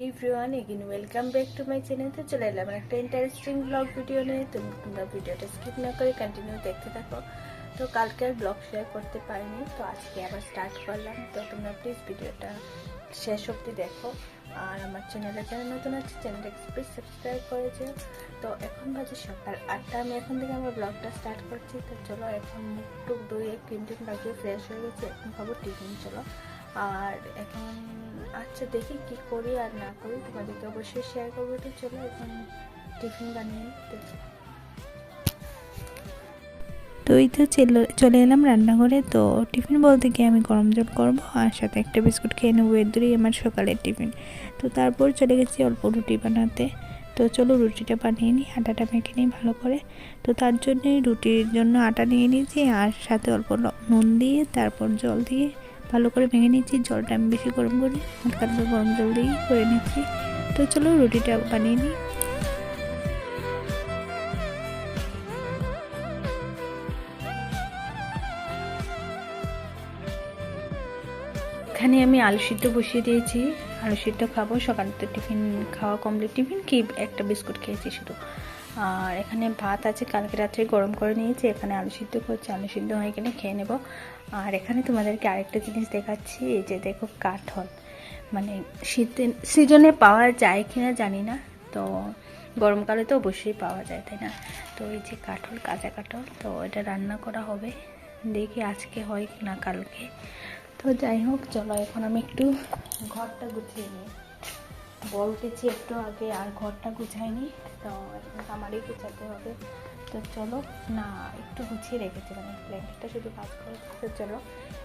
Everyone again welcome back to my channel তো চলে এলাম একটা ইন্টারেস্টিং ব্লগ ভিডিও নিয়ে। তুমি তোমরা ভিডিওটা স্কিপ না করে কন্টিনিউ দেখতে থাকো। তো কালকে আর ব্লগ শেয়ার করতে পারিনি। তো আজকে আবার স্টার্ট করলাম। তো তোমরা প্লিজ ভিডিওটা শেষ অবধি দেখো। আর আমার চ্যানেলে যারা নতুন আছে চ্যানেলটা প্লিজ সাবস্ক্রাইব করে যেও তো এখন বাজে সকাল আটটা। আমি এখন থেকে আমার ব্লগটা স্টার্ট করছি। তো চলো এখন মুখ টুক ধুয়ে ক্রিম টিম লাগিয়ে ফ্রেশ হয়ে গেছে। এখন খাব টিফিন, চলো। আর এখন আচ্ছা দেখি কি করি আর না করি। তোমাদেরকে অবশ্যই শেয়ার করব। তো চলো, এখন টিফিন বানিয়ে। দেখি তো এই তো চলে- চলে এলাম রান্নাঘরে। তো টিফিন বলতে গিয়ে আমি গরম জল করব আর সাথে একটা বিস্কুট খেয়ে নেব। এর দূরেই আমার সকালের টিফিন তো তারপর চলে গেছি অল্প রুটি বানাতে। তো চলো, রুটিটা বানিয়ে নিই, আটাটা মেখে নিই ভালো করে। তো তার জন্যই রুটির জন্য আটা নিয়ে নিয়েছি আর সাথে অল্প নুন দিয়ে, তারপর জল দিয়ে ভালো করে ভেঙে নিচ্ছি জলটা আমি বেশি গরম করি হালকা হালকা গরম জল দিয়েই করে নিচ্ছি তো চলো রুটিটা বানিয়ে নিই। এখানে আমি আলু সিদ্ধ বসিয়ে দিয়েছি। আলু সিদ্ধ খাব, সকালে তো টিফিন খাওয়া কমপ্লিট। টিফিন কি? একটা বিস্কুট খেয়েছি শুধু। আর এখানে ভাত আছে, কালকে রাত্রে গরম করে নিয়েছি, এখানে আলু সিদ্ধ করছি, আলু সিদ্ধ হয়ে গেলে খেয়ে নেব। আর এখানে তোমাদেরকে আরেকটা জিনিস দেখাচ্ছি, এই যে দেখো কাঠল। মানে শীতে, সিজনে পাওয়া যায় কিনা জানি না, তো গরমকালে তো অবশ্যই পাওয়া যায়, তাই না? তো এই যে কাঠল, কাঁচা কাঠল, তো এটা রান্না করা হবে। দেখি আজকে হয় না কালকে। তো যাই হোক, চলো এখন আমি একটু ঘরটা গুছিয়ে নিই। বল উঠেছি একটু আগে আর ঘরটা গুছাইনি, তো আমারই গুছাতে হবে। তো চলো, না, একটু গুছিয়ে রেখেছিলাম ব্ল্যাঙ্কেটটা শুধু কাজ করে চলো,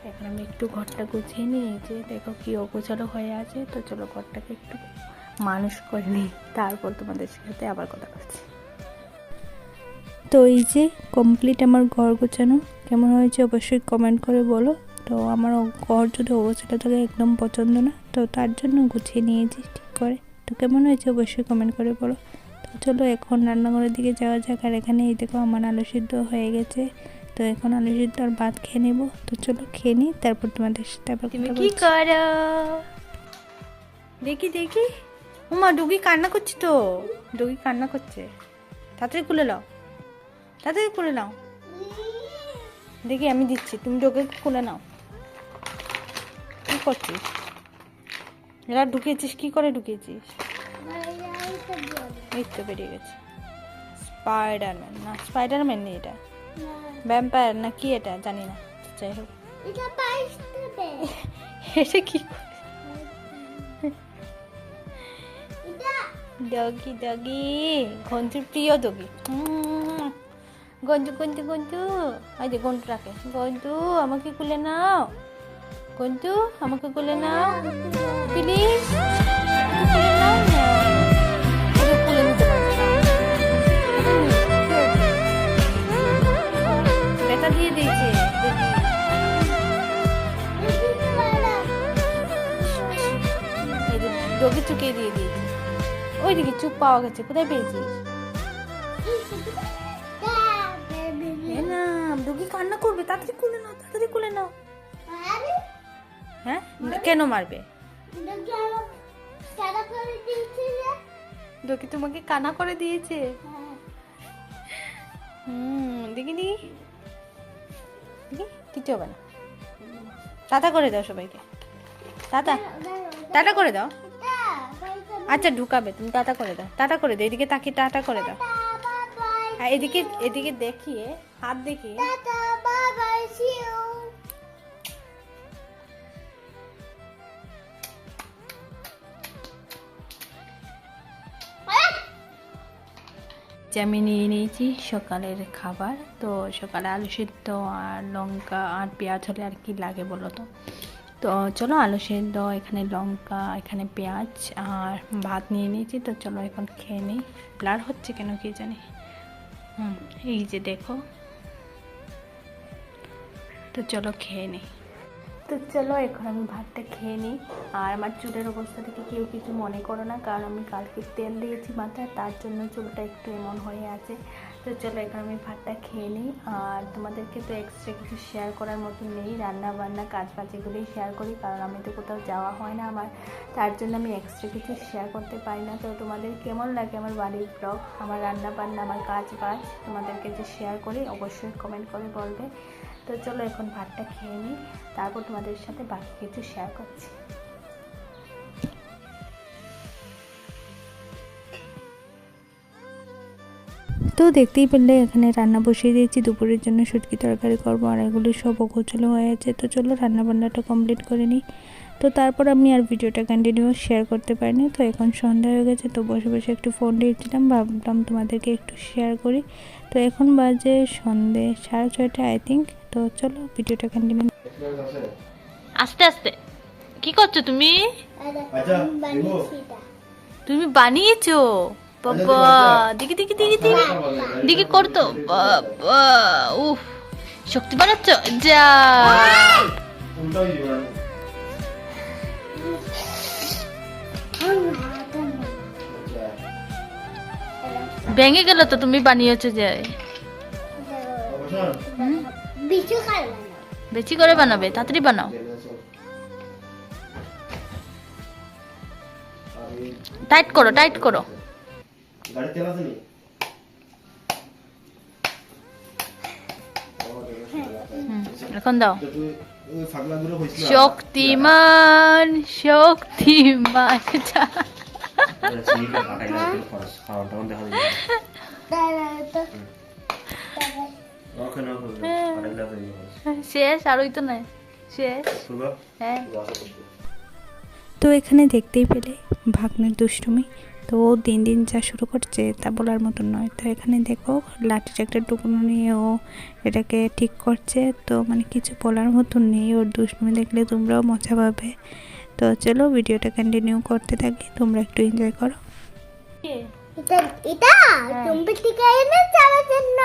এখন আমি একটু ঘরটা গুছিয়ে নিই যে দেখো কি অগোছালো হয়ে আছে। তো চলো ঘরটাকে একটু মানুষ করে নিই, তারপর তোমাদের সাথে আবার কথা বলছি। তো এই যে কমপ্লিট আমার ঘর গোছানো, কেমন হয়েছে অবশ্যই কমেন্ট করে বলো। তো আমার ঘর যদি অবস্থাটা থাকে, একদম পছন্দ না, তো তার জন্য গুছিয়ে নিয়েছি। করে। তো কেমন হয়েছে অবশ্যই কমেন্ট করে বলো। তো চলো এখন রান্নাঘরের দিকে যাওয়া যাক। আর এখানে এই দেখো আমার আলু সিদ্ধ হয়ে গেছে। তো এখন আলু সিদ্ধ আর ভাত খেয়ে নেব। তো চলো খেয়ে নিই তারপর তোমাদের সাথে আবার কি করো? দেখি দেখি। উমা ডুগি কান্না করছে তো। ডুগি কান্না করছে। তাড়াতাড়ি খুলে নাও। তাড়াতাড়ি খুলে নাও। দেখি আমি দিচ্ছি। তুমি ডোকে খুলে নাও। কি করছিস? এরা ঢুকিয়েছিস কি করে ঢুকিয়েছিস? এই তো বেরিয়ে গেছে। স্পাইডারম্যান না স্পাইডারম্যান নেই এটা। ভ্যাম্পায়ার না কি এটা? জানি না যাই হোক। এটা কি ডগি ডগি ঘন্টুর প্রিয় ডগি গন্টু গন্টু গন্টু যে গন্টু রাখে গন্টু আমাকে কুলে নাও। গন্টু আমাকে কুলে নাও প্লিজ কুলে কুলে। ব্যথা দিয়ে দিয়েছে। এই চুকিয়ে দিয়ে দিয়েছে। ওইদিকে চুপ পাওয়া গেছে কোথায় পেয়েছিস? না ডগি কান্না করবে তাড়াতাড়ি খুলে নাও তাড়াতাড়ি খুলে নাও। হ্যাঁ? কেন মারবে? ডগি তোমাকে কানা করে দিয়েছে। হুম দেখি দেখি। দেখি কিছু হবে না। টাটা করে দাও সবাইকে। টাটা। টাটা করে দাও। আচ্ছা ঢুকাবে। তুমি টাটা করে দাও। টাটা করে দাও। এদিকে তাকিয়ে টাটা করে দাও। এদিকে এদিকে দেখিয়ে হাত দেখিয়ে যে আমি নিয়ে নিয়েছি সকালের খাবার। তো সকালে আলু সিদ্ধ আর লঙ্কা আর পেঁয়াজ হলে আর কি লাগে বলো তো? তো চলো আলু সিদ্ধ, এখানে লঙ্কা, এখানে পেঁয়াজ আর ভাত নিয়ে নিয়েছি। তো চলো এখন খেয়ে নিই। ব্লার হচ্ছে কেন কি জানি? হুম, এই যে দেখো। তো চলো খেয়ে নিই। তো চলো, এখন আমি ভাতটা খেয়ে নিই। আর আমার চুলের অবস্থা থেকে কেউ কিছু মনে করো না, কারণ আমি কালকে তেল দিয়েছি মাথায়, তার জন্য চুলটা একটু এমন হয়ে আছে। তো চলো এখন আমি ভাতটা খেয়ে নিই। আর তোমাদেরকে তো এক্সট্রা কিছু শেয়ার করার মতো নেই। রান্না বান্না কাজ বাজ এগুলোই শেয়ার করি, কারণ আমি তো কোথাও যাওয়া হয় না আমার। তার জন্য আমি এক্সট্রা কিছু শেয়ার করতে পারি না। তো তোমাদের কেমন লাগে আমার বাড়ির ব্লগ আমার রান্না বান্না, আমার কাজ বাজ তোমাদেরকে যে শেয়ার করি, অবশ্যই কমেন্ট করে বলবে। তো চলো এখন ভাতটা খেয়ে নিই। তারপর তোমাদের সাথে বাকি কিছু শেয়ার করছি। তো দেখতেই পেলে এখানে রান্না বসিয়ে দিয়েছি দুপুরের জন্য শুটকি তরকারি করব আর এগুলো সব গোছলো হয়ে আছে। তো চলো রান্না বান্নাটা কমপ্লিট করে নিই। তো তারপর আমি আর ভিডিওটা কন্টিনিউ শেয়ার করতে পারিনি তো এখন সন্ধ্যা হয়ে গেছে তো বসে বসে একটু ফোন দিয়েছিলাম ভাবলাম তোমাদেরকে একটু শেয়ার করি। তো এখন বাজে সন্ধে সাড়ে ছয়টা আই থিঙ্ক তো চলো ভিডিওটা কন্টিনিউ আস্তে আস্তে। কি করছ তুমি? আচ্ছা তুমি বানিয়েছো? বাবা দেখি দেখি দেখি দেখি দেখি করতো বাবা উফ শক্তি বানাচ্ছ যা। ভেঙে গেল তো তুমি বানিয়েছো যে। বেশি করে বানাবে তাড়াতাড়ি বানাও। টাইট করো টাইট করো। গাড়ি তেল আছে নি? এখন দাও। ওই হইছিল শক্তিমান শক্তিমান দেখা যায় দাঁড়া তো শেষ নাই। শেষ। হ্যাঁ। তো এখানে দেখতেই পেলে ভাগ্নের দুষ্টুমি তো ও দিন দিন যা শুরু করছে তা বলার মতন নয়। তো এখানে দেখো লাঠির একটা টুকরো নিয়ে ও এটাকে ঠিক করছে। তো মানে কিছু বলার মতন নেই। ওর দুষ্টুমি দেখলে তোমরাও মজা পাবে। তো চলো ভিডিওটা কন্টিনিউ করতে থাকি। তোমরা একটু এনজয় করো। এটা এটা? তুমি থেকে জন্য?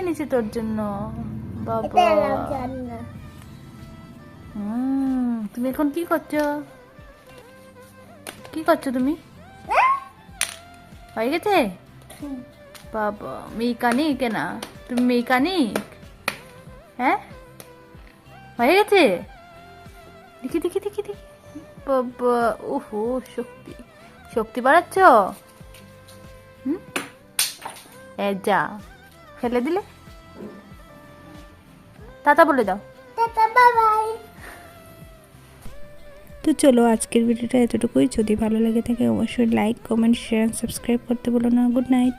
এনেছি তোর জন্য? বাবা। এলাম জন্য তুমি এখন কি করছ? কি করছ তুমি? হয়ে গেছে বাবা মেকানিক না তুমি মেকানিক হ্যাঁ হয়ে গেছে দেখি দেখি দেখি দেখি বাবা ওহো শক্তি শক্তি বাড়াচ্ছ হুম যা ফেলে দিলে টাটা বলে দাও টাটা বাই তো চলো আজকের ভিডিওটা এতটুকুই। যদি ভালো লাগে থাকে, অবশ্যই লাইক কমেন্ট শেয়ার সাবস্ক্রাইব করতে বলো না। Good night